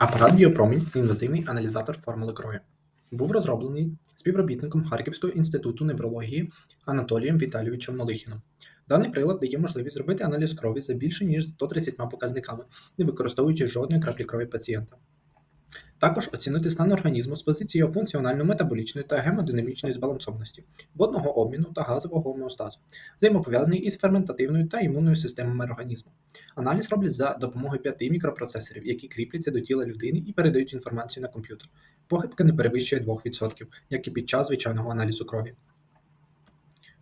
Апарат Біопромінь інвазивний аналізатор формули крові. Був розроблений співробітником Харківського інституту неврології Анатолієм Віталійовичем Малихіном. Даний прилад дає можливість зробити аналіз крові за більше ніж 130 показниками, не використовуючи жодної краплі крові пацієнта. Також оцінити стан організму з позиції функціонально-метаболічної та гемодинамічної збалансованості, водного обміну та газового гомеостазу, взаємопов'язаний із ферментативною та імунною системами організму. Аналіз роблять за допомогою п'яти мікропроцесорів, які кріпляться до тіла людини і передають інформацію на комп'ютер. Похибка не перевищує 2%, як і під час звичайного аналізу крові.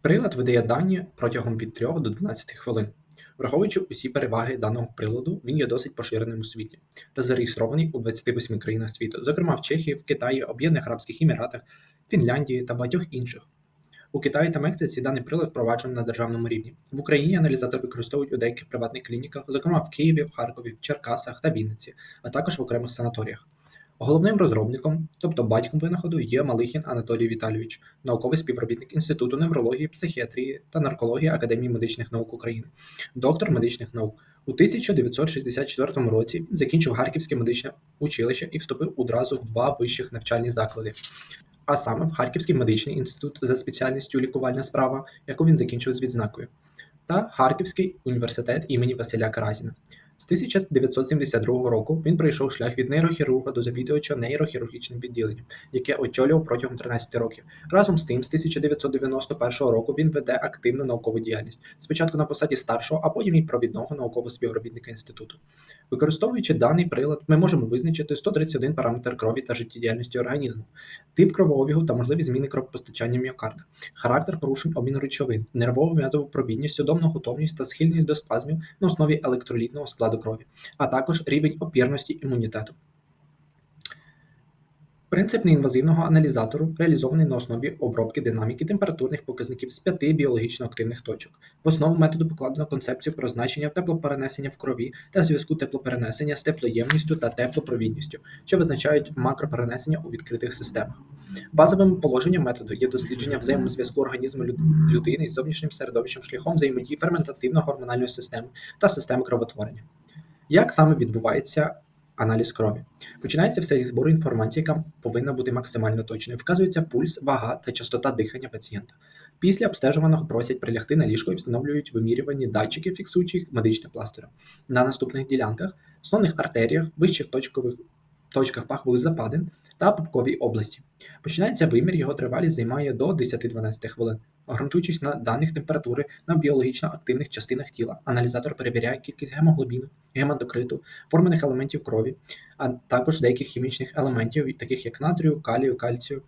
Прилад видає дані протягом від 3 до 12 хвилин. Враховуючи усі переваги даного приладу, він є досить поширеним у світі та зареєстрований у 28 країнах світу, зокрема в Чехії, в Китаї, Об'єднаних Арабських Еміратах, Фінляндії та багатьох інших. У Китаї та Мексиці даний прилад впроваджений на державному рівні. В Україні аналізатор використовують у деяких приватних клініках, зокрема в Києві, в Харкові, в Черкасах та Вінниці, а також в окремих санаторіях. Головним розробником, тобто батьком винаходу, є Малихін Анатолій Віталійович, науковий співробітник Інституту неврології, психіатрії та наркології Академії медичних наук України, доктор медичних наук. У 1964 році він закінчив Харківське медичне училище і вступив одразу в два вищих навчальні заклади. А саме в Харківський медичний інститут за спеціальністю лікувальна справа, яку він закінчив з відзнакою, та Харківський університет імені Василя Каразіна. З 1972 року він пройшов шлях від нейрохірурга до завідувача нейрохірургічним відділенням, яке очолював протягом 13 років. Разом з тим, з 1991 року він веде активну наукову діяльність, спочатку на посаді старшого, а потім і провідного наукового співробітника інституту. Використовуючи даний прилад, ми можемо визначити 131 параметр крові та життєдіяльності організму, тип кровообігу та можливі зміни кровопостачання міокарда, характер порушень обміну речовин, нервово м'язову провідність, судомну готовність та схильність до спазмів на основі електролітного складу крові, а також рівень опірності імунітету. Принцип неінвазивного аналізатору реалізований на основі обробки динаміки температурних показників з п'яти біологічно активних точок. В основу методу покладено концепцію про значення теплоперенесення в крові та зв'язку теплоперенесення з теплоємністю та теплопровідністю, що визначають макроперенесення у відкритих системах. Базовим положенням методу є дослідження взаємозв'язку організму людини з зовнішнім середовищем шляхом взаємодії ферментативно-гормональної системи та системи кровотворення. Як саме відбувається аналіз крові? Починається все зі збору інформації, яка повинна бути максимально точною. Вказується пульс, вага та частота дихання пацієнта. Після обстежуваного просять прилягти на ліжко і встановлюють вимірювані датчики, фіксуючих медичне пластиром. На наступних ділянках, сонних артеріях, вищих точкових точках пахових западин та пупковій області. Починається вимір, його тривалість займає до 10-12 хвилин. Ґрунтуючись на даних температури на біологічно активних частинах тіла, аналізатор перевіряє кількість гемоглобіну, гемодокриту, формених елементів крові, а також деяких хімічних елементів, таких як натрію, калію, кальцію,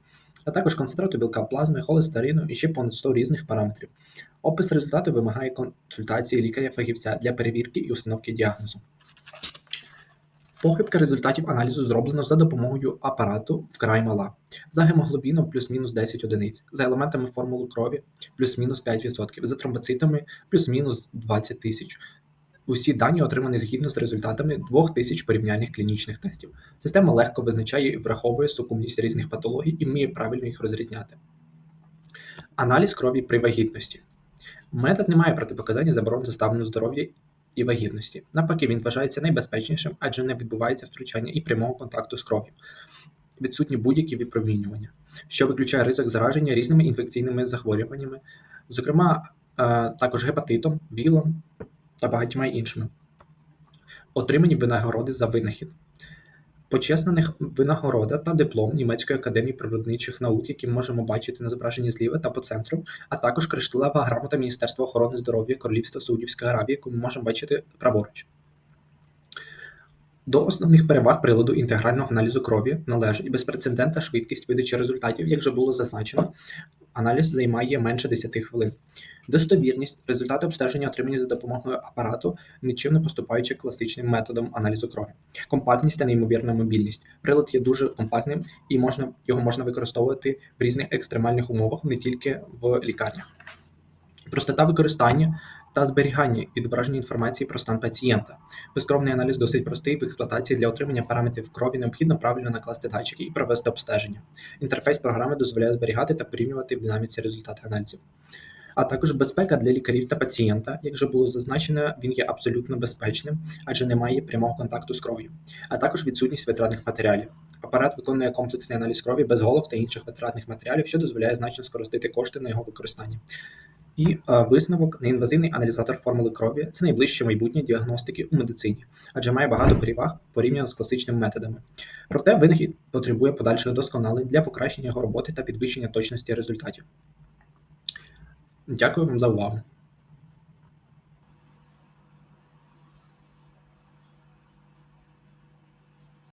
а також концентрату білка плазми, холестерину і ще понад 100 різних параметрів. Опис результату вимагає консультації лікаря-фахівця для перевірки і установки діагнозу. Похибка результатів аналізу зроблено за допомогою апарату вкрай мала. За гемоглобіном плюс-мінус 10 одиниць, за елементами формули крові плюс-мінус 5%, за тромбоцитами плюс-мінус 20 тисяч. Усі дані отримані згідно з результатами 2000 порівняльних клінічних тестів. Система легко визначає і враховує сукупність різних патологій і вміє правильно їх розрізняти. Аналіз крові при вагітності. Метод не має протипоказання заборон за здоров'я і вагітності. Навпаки, він вважається найбезпечнішим, адже не відбувається втручання і прямого контакту з кров'ю. Відсутні будь-які випромінювання, що виключає ризик зараження різними інфекційними захворюваннями, зокрема, е, також гепатитом, білом та багатьма іншими. Отримані винагороди за винахід. Почеснених винагорода та диплом Німецької академії природничих наук, які можемо бачити на зображенні зліва та по центру, а також кришталева грамота Міністерства охорони здоров'я Королівства Саудівської Аравії, яку ми можемо бачити праворуч. До основних переваг приладу інтегрального аналізу крові належить безпрецедентна швидкість видачі результатів, як вже було зазначено, аналіз займає менше 10 хвилин. Достовірність результати обстеження отримані за допомогою апарату, нічим не поступаючи класичним методом аналізу крові. Компактність та неймовірна мобільність. Прилад є дуже компактним і можна, його можна використовувати в різних екстремальних умовах, не тільки в лікарнях. Простота використання та зберігання відображення інформації про стан пацієнта. Безкровний аналіз досить простий в експлуатації для отримання параметрів крові необхідно правильно накласти датчики і провести обстеження. Інтерфейс програми дозволяє зберігати та порівнювати в динаміці результати аналізів. а також безпека для лікарів та пацієнта. Як вже було зазначено, він є абсолютно безпечним, адже немає прямого контакту з кров'ю, а також відсутність витратних матеріалів. Апарат виконує комплексний аналіз крові без голок та інших витратних матеріалів, що дозволяє значно скоротити кошти на його використання. І е, висновок неінвазивний аналізатор формули крові це найближче майбутнє діагностики у медицині, адже має багато переваг порівняно з класичними методами. Проте винахід потребує подальших досконалень для покращення його роботи та підвищення точності результатів. Дякую вам за увагу.